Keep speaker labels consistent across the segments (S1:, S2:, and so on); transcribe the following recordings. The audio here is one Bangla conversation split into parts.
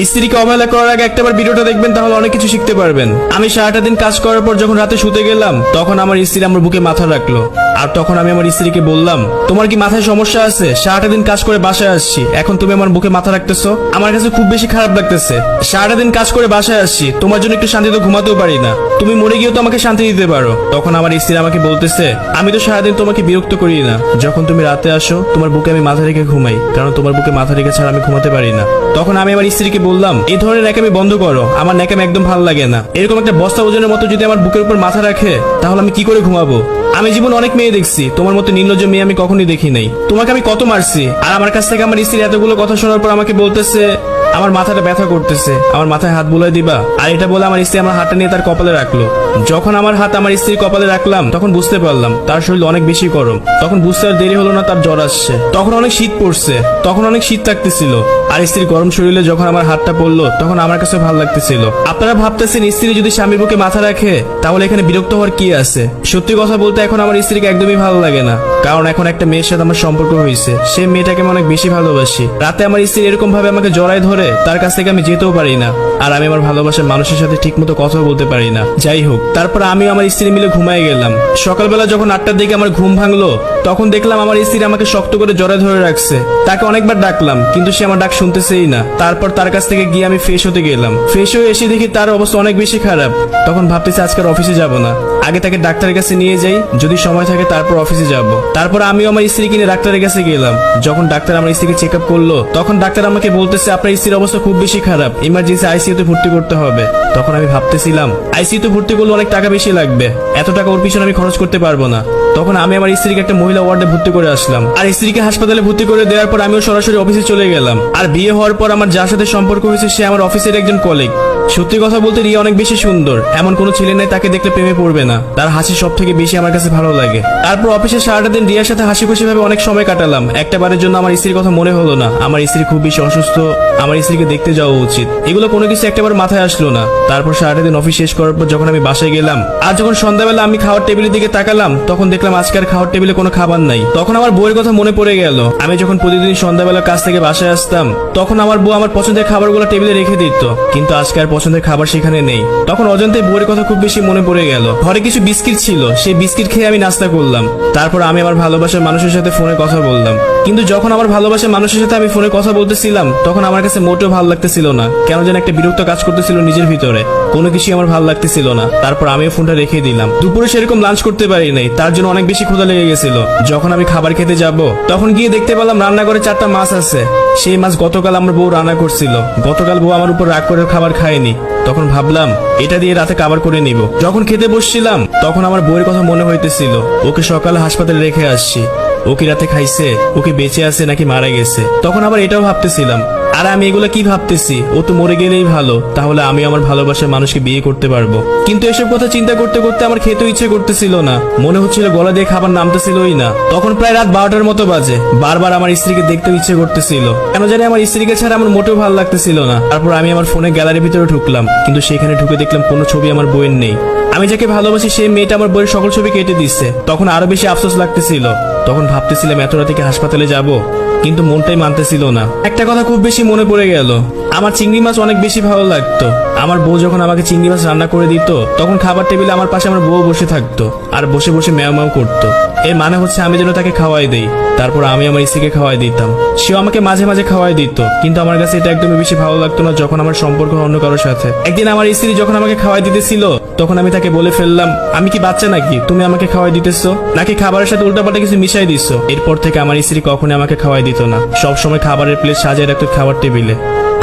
S1: স্ত্রীকে অবহেলা করার আগে একটাবার ভিডিওটা দেখবেন, তাহলে অনেক কিছু শিখতে পারবেন। আমি সারাটা দিন কাজ করার পর যখন রাতে শুতে গেলাম, তখন আমার স্ত্রী আমার বুকে মাথা রাখল। আর তখন আমি আমার স্ত্রীকে বললাম, তোমার কি মাথায় সমস্যা আছে? সারাটা দিন কাজ করে বাসায় আসছি। এখন তুমি আমার বুকে মাথা রাখতেছো? আমার কাছে খুব বেশি খারাপ লাগতেছে। সারাটা দিন কাজ করে বাসায় আসছি। তোমার জন্য একটু শান্তিতে ঘুমাতেও পারি না। তুমি মরে গিয়েও তো আমাকে শান্তি দিতে পারো। তখন আমার স্ত্রী আমাকে বলতেছে, আমি তো সারাদিন তোমাকে বিরক্ত করি না। যখন তুমি রাতে আসো, তোমার বুকে আমি মাথা রেখে ঘুমাই, কারণ তোমার বুকে মাথা রেখে ছাড়া আমি ঘুমাতে পারি না। তখন আমি আমার স্ত্রীকে বললাম, এই ধরনের ন্যাকামি বন্ধ করো। আমার ন্যাকামি একদম ভালো লাগে না। এরকম একটা বস্তা ওজনের মতো যদি আমার বুকের উপর মাথা রাখে, তাহলে আমি কি করে ঘুমাবো? আমি জীবন অনেক মেয়ে দেখছি। তোমার মতো নির্লজ্জ মেয়ে আমি কখনোই দেখি নাই। তোমাকে আমি কত মারছি? আর আমার কাছ থেকে আমার স্ত্রী এতগুলো কথা শোনার পর আমাকে বলতেছে, আমার মাথাটা ব্যথা করতেছে। আমার মাথায় হাত বুলাই দিবা? আর এটা বলে আমার স্ত্রী আমার হাতটা নিয়ে তার কপালে রাখল। যখন আমার হাত আমার স্ত্রীর কপালে রাখলাম, তখন বুঝতে পারলাম তার শরীর অনেক বেশি গরম। তখন বুঝতে আর দেরি হলো না, তার জ্বর আসছে। তখন অনেক শীত পড়ছে। তখন অনেক শীত থাকতেছিল আর স্ত্রীর গরম শরীরে যখন আমার হাতটা পড়ল, তখন আমার কাছে ভালো লাগতেছিল। আপনারা ভাবতেছেন স্ত্রী যদি স্বামীর বুকে মাথা রাখে, তাহলে এখানে বিরক্ত হওয়ার কি আছে? সত্যি কথা বলতে এখন আমার স্ত্রীকে একদমই ভালো লাগে না। কারণ এখন একটা মেয়ের সাথে আমার সম্পর্ক হয়েছে। সেই মেয়েটাকে আমি অনেক বেশি ভালোবাসি। রাতে আমার স্ত্রী এরকম ভাবে আমাকে জড়াই ধরে, তার কাছ থেকে আমি যেতেও পারি না। আর আমি আমার ভালোবাসার মানুষের সাথে ঠিকমতো কথা বলতে পারি না। যাই হোক, তারপর আমি আমার স্ত্রী মিলে ঘুমাই গেলাম। সকালবেলা যখন আটটার দিকে আমার ঘুম ভাঙলো তখন দেখলাম আমার স্ত্রী আমাকে শক্ত করে জড়াই ধরে রাখছে। তাকে অনেকবার ডাকলাম, কিন্তু সে আমার ডাক শুনতেছেই না। তারপর তার কাছ থেকে গিয়ে আমি ফ্রেশ হতে গেলাম। ফ্রেশ হয়ে এসে দেখি তার অবস্থা অনেক বেশি খারাপ। তখন ভাবতেছি আজকের অফিসে যাব না। আগে তাকে ডাক্তারের কাছে নিয়ে যাই, যদি সময় থাকে তারপর অফিসে যাব। তারপর আমিও আমার স্ত্রী কিনে ডাক্তারের কাছে গেলাম। যখন ডাক্তার আমার স্ত্রীকে চেক আপ করল, তখন ডাক্তার আমাকে বলতেছে, আপনার স্ত্রীর অবস্থা খুব বেশি খারাপ। ইমার্জেন্সি আইসিইউতে ভর্তি করতে হবে। তখন আমি ভাবতেছিলাম আইসিইউতে ভর্তি করলে অনেক টাকা বেশি লাগবে। এত টাকা ওর পিছনে আমি খরচ করতে পারব না। তখন আমি আমার স্ত্রীকে একটা মহিলা ওয়ার্ডে ভর্তি করে আসলাম। আর স্ত্রীকে হাসপাতালে ভর্তি করে দেওয়ার পর আমিও সরাসরি অফিসে চলে গেলাম। আর বিয়ে হওয়ার পর আমার যার সাথে সম্পর্ক হয়েছে সে আমার অফিসের একজন কলিগ সত্যি কথা বলতে রিয়া অনেক বেশি সুন্দর। এমন কোনো ছেলে নাই, তাকে দেখলে প্রেমে পড়বে না। তার হাসি সব থেকে বেশি আমার কাছে ভালো লাগে। তারপর অফিসে সারাটা দিন রিয়ার সাথে হাসি খুশি ভাবে অনেক সময় কাটালাম। একটা বারের জন্য আমার স্ত্রীর কথা মনে হলো না। আমার স্ত্রী খুব বেশি অসুস্থ। আমার স্ত্রীকে দেখতে যাওয়া উচিত। এগুলো কোনো কিছু একটাবার মাথায় আসলো না। তারপর সারাটা দিন অফিস শেষ করার পর যখন আমি বাসায় গেলাম, আর যখন সন্ধ্যাবেলা আমি খাওয়ার টেবিলের দিকে তাকালাম, তখন দেখলাম আজকের খাওয়ার টেবিলে কোনো খাবার নাই। তখন আমার বউয়ের কথা মনে পড়ে গেল। আমি যখন প্রতিদিন সন্ধ্যাবেলা কাজ থেকে বাসায় আসতাম, তখন আমার বউ আমার পছন্দের খাবারগুলো টেবিলে রেখে দিত। কিন্তু আজকে পছন্দের খাবার সেখানে নেই। তখন অজন্তে বউয়ের কথা খুব বেশি মনে পড়ে গেল। ঘরে কিছু বিস্কিট ছিল, সেই বিস্কিট খেয়ে আমি নাস্তা করলাম। তারপর আমি আমার ভালোবাসার মানুষের সাথে ফোনে কথা বললাম। কিন্তু যখন আমার ভালোবাসার মানুষের সাথে আমি ফোনে কথা বলতেছিলাম, তখন আমার কাছে মোটেও ভালো লাগতেছিল না। কেন যেন একটা বিরক্ত কাজ করতেছিল নিজের ভিতরে। কোনো কিছু আমার ভালো লাগতেছিল না। তারপর আমিও ফোনটা রেখে দিলাম। দুপুরে সেরকম লাঞ্চ করতে পারি নাই। তার জন্য অনেক বেশি ক্ষুধা লেগে গেছিল। যখন আমি খাবার খেতে যাব, তখন গিয়ে দেখতে পেলাম রান্নাঘরে চারটা মাছ আছে। সেই মাছ গতকাল আমার বউ রান্না করছিল। গতকাল বউ আমার উপর রাগ করে খাবার খায়নি। তখন ভাবলাম, এটা দিয়ে রাতে কাবার করে নিব। যখন খেতে বসছিলাম, তখন আমার বইয়ের কথা মনে হইতেছিল। ওকে সকালে হাসপাতালে রেখে আসছি। ও কি রাতে খাইছে? ওকে বেঁচে আছে নাকি মারা গেছে? তখন আবার এটাও ভাবতেছিলাম। আর আমি এগুলো কি ভাবতেছি? ও তো মরে গেলেই ভালো। তাহলে আমি আমার ভালোবাসার মানুষকে বিয়ে করতে পারব। কিন্তু এসব কথা চিন্তা করতে করতে আমার খেতে ইচ্ছে করতেছিল না। মনে হচ্ছিল গলা দিয়ে খাবার নামতেছিলই না। তখন প্রায় রাত বারোটার মতো বাজে। বারবার আমার স্ত্রীকে দেখতে ইচ্ছে করতেছিল। কেন জানি আমার স্ত্রীকে ছাড়া আমার মোটেও ভালো লাগতেছিল না। তারপর আমি আমার ফোনে গ্যালারির ভিতরে ঢুকলাম। কিন্তু সেখানে ঢুকে দেখলাম কোনো ছবি আমার বইয়ের নেই। আমি যাকে ভালোবাসি, সেই মেয়েটা আমার বইয়ের সকল ছবি কেটে দিচ্ছে। তখন আরও বেশি আফসোস লাগতেছিল। তখন ভাবতেছিলাম, এত রাতে হাসপাতালে যাব? কিন্তু মনটাই মানতেছিল না। একটা কথা খুব বেশি মনে পড়ে গেল। আমার চিংড়ি মাছ অনেক বেশি ভালো লাগতো। আমার বউ যখন আমাকে চিংড়ি মাছ রান্না করে দিত, তখন খাবার টেবিলে আমার পাশে আমার বউ বসে থাকতো আর বসে বসে ম্যাও ম্যাও করতো। এর মানে হচ্ছে আমি যেন তাকে খাওয়াই দেই, তারপর আমি আমার স্ত্রীকে খাওয়াই দিতাম। সেও আমাকে মাঝে মাঝে খাওয়াই দিত, কিন্তু আমার কাছে এটা একদমই বেশি ভালো লাগতো না যখন আমার সম্পর্ক অন্য কারোর সাথে। একদিন আমার স্ত্রী যখন আমাকে খাওয়াই দিতেছিল, তখন আমি তাকে বলে ফেললাম, আমি কি বাচ্চা নাকি? তুমি আমাকে খাওয়াই দিতেছো? নাকি খাবারের সাথে উল্টাপাল্টা কিছু মিশাই দিচ্ছ এরপর থেকে আমার স্ত্রী কখনোই আমাকে খাওয়াই দিত না। সবসময় খাবারের প্লেট সাজিয়ে রাখতো খাবার টেবিলে।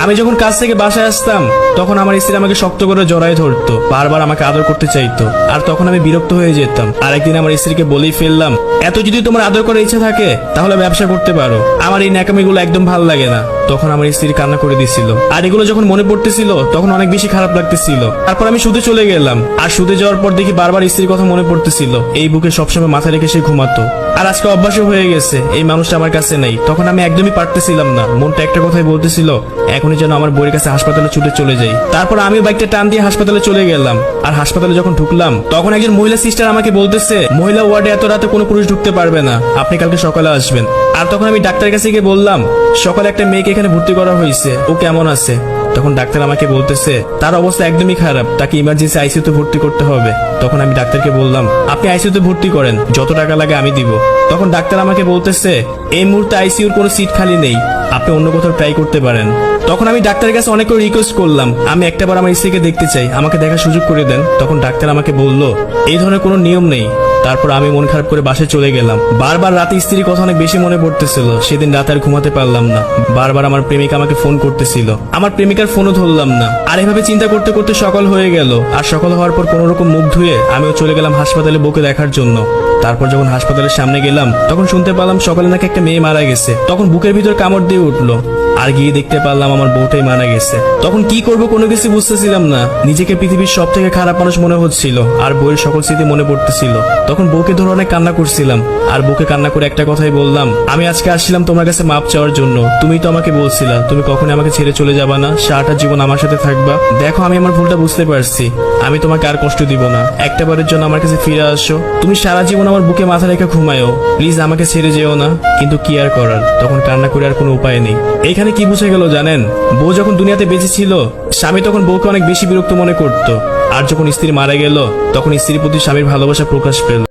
S1: আমি যখন কাজ থেকে বাসায় আসতাম, তখন আমার স্ত্রী আমাকে শক্ত করে জড়ায় ধরতো, বারবার আমাকে আদর করতে চাইতো, আর তখন আমি বিরক্ত হয়ে যেতাম। আর একদিন আমার স্ত্রীকে বলেই ফেললাম, এত যদি তোমার আদর করার ইচ্ছা থাকে, তাহলে ব্যবসা করতে পারো। আমার এই ন্যাকামিগুলো একদম ভালো লাগে না। তখন আমার স্ত্রী কান্না করে দিছিল। আর এগুলো যখন মনে পড়তেছিল, তখন অনেক বেশি খারাপ লাগতেছিল। তারপর আমি শুতে চলে গেলাম। আর শুতে যাওয়ার পর দেখি বারবার স্ত্রীর কথা মনে পড়তেছিল। এই বুকে সবসময় মাথা রেখে সে ঘুমাতো। আর আজকে অভ্যাসও হয়ে গেছে। এই মানুষটা আমার কাছে নেই। তখন আমি একদমই পারতেছিলাম না। মনটা একটা কথাই বলতেছিল, এখনই যেন আমার বইয়ের কাছে হাসপাতালে ছুটে চলে যাই। তারপর আমি বাইকটা টান দিয়ে হাসপাতালে চলে গেলাম। আর হাসপাতালে যখন ঢুকলাম, তখন একজন মহিলা সিস্টার আমাকে বলতেছে, মহিলা ওয়ার্ডে এত রাতে কোনো পুরুষ ঢুকতে পারবে না। আপনি কালকে সকালে আসবেন। আর তখন আমি ডাক্তারের কাছে গিয়ে বললাম, সকালে একটা মেয়েকে এখানে ভর্তি করা হয়েছে। ও কেমন আছে? তখন ডাক্তার আমাকে বলতেছে, তার অবস্থা একদমই খারাপ। তাকে ইমার্জেন্সি আইসিউতে ভর্তি করতে হবে। তখন আমি ডাক্তারকে বললাম, আপনি আইসিইউতে ভর্তি করেন, যত টাকা লাগে আমি দিব। তখন ডাক্তার আমাকে বলতেছে, এই মুহূর্তে আইসিইউর কোনো সিট খালি নেই, আপনি অন্য কোথাও ট্রাই করতে পারেন। তখন আমি ডাক্তারের কাছে অনেক রিকোয়েস্ট করলাম, আমি একটাবার আমার স্ত্রীকে দেখতে চাই, আমাকে দেখার সুযোগ করে দেন। তখন ডাক্তার আমাকে বলল, এই ধরনের কোনো নিয়ম নেই। তারপর আমি মন খারাপ করে বাসায় চলে গেলাম। বারবার রাতে স্ত্রীর কথা অনেক বেশি মনে পড়তেছিল, সেদিন রাতে আর ঘুমাতে পারলাম না। বারবার আমার প্রেমিকা আমাকে ফোন করতেছিল। আমার প্রেমিকার ফোনও ধরলাম না। আর এভাবে চিন্তা করতে করতে সকাল হয়ে গেল, আর সকাল হওয়ার পর কোনো রকম মুখ আমিও চলে গেলাম হাসপাতালে বুকে দেখার জন্য। তারপর যখন হাসপাতালের সামনে গেলাম, তখন শুনতে পেলাম সকালে নাকি একটা মেয়ে মারা গেছে। তখন বুকের ভিতর কামড় দিয়ে উঠল। আর গিয়ে দেখতে পারলাম আমার বউটাই মারা গেছে। তখন কি করব কোনো কিছু বুঝতেছিলাম না। নিজেকে পৃথিবীর সব থেকে খারাপ মানুষ মনে হচ্ছিল আর বউয়ের সকল স্মৃতি মনে পড়তেছিল। তখন বউকে ধরে অনেক কান্না করছিলাম আর বউকে কান্না করে একটা কথাই বললাম, আমি আজকে আসছিলাম তোমার কাছে মাপ চাওয়ার জন্য। তুমি তো আমাকে বলছিলা, তুমি কখনই আমাকে ছেড়ে চলে যাবা না। সারাটা জীবন আমার সাথে থাকবা। দেখো, আমি আমার ভুলটা বুঝতে পারছি। আমি তোমাকে আর কষ্ট দিব না। একটা জন্য আমার কাছে ফিরে আসো। তুমি সারা জীবন আমার বুকে মাথা রেখে ঘুমায়ও। প্লিজ আমাকে ছেড়ে যেও না। কিন্তু কি আর করার? তখন কান্না করে আর কোনো উপায় নেই। এখানে কি বুঝে গেল জানেন? বউ যখন দুনিয়াতে বেঁচে ছিল, স্বামী তখন বউকে অনেক বেশি বিরক্ত মনে করত। আর যখন স্ত্রী মারা গেল, তখন স্ত্রীর প্রতি স্বামীর ভালোবাসা প্রকাশ পেল।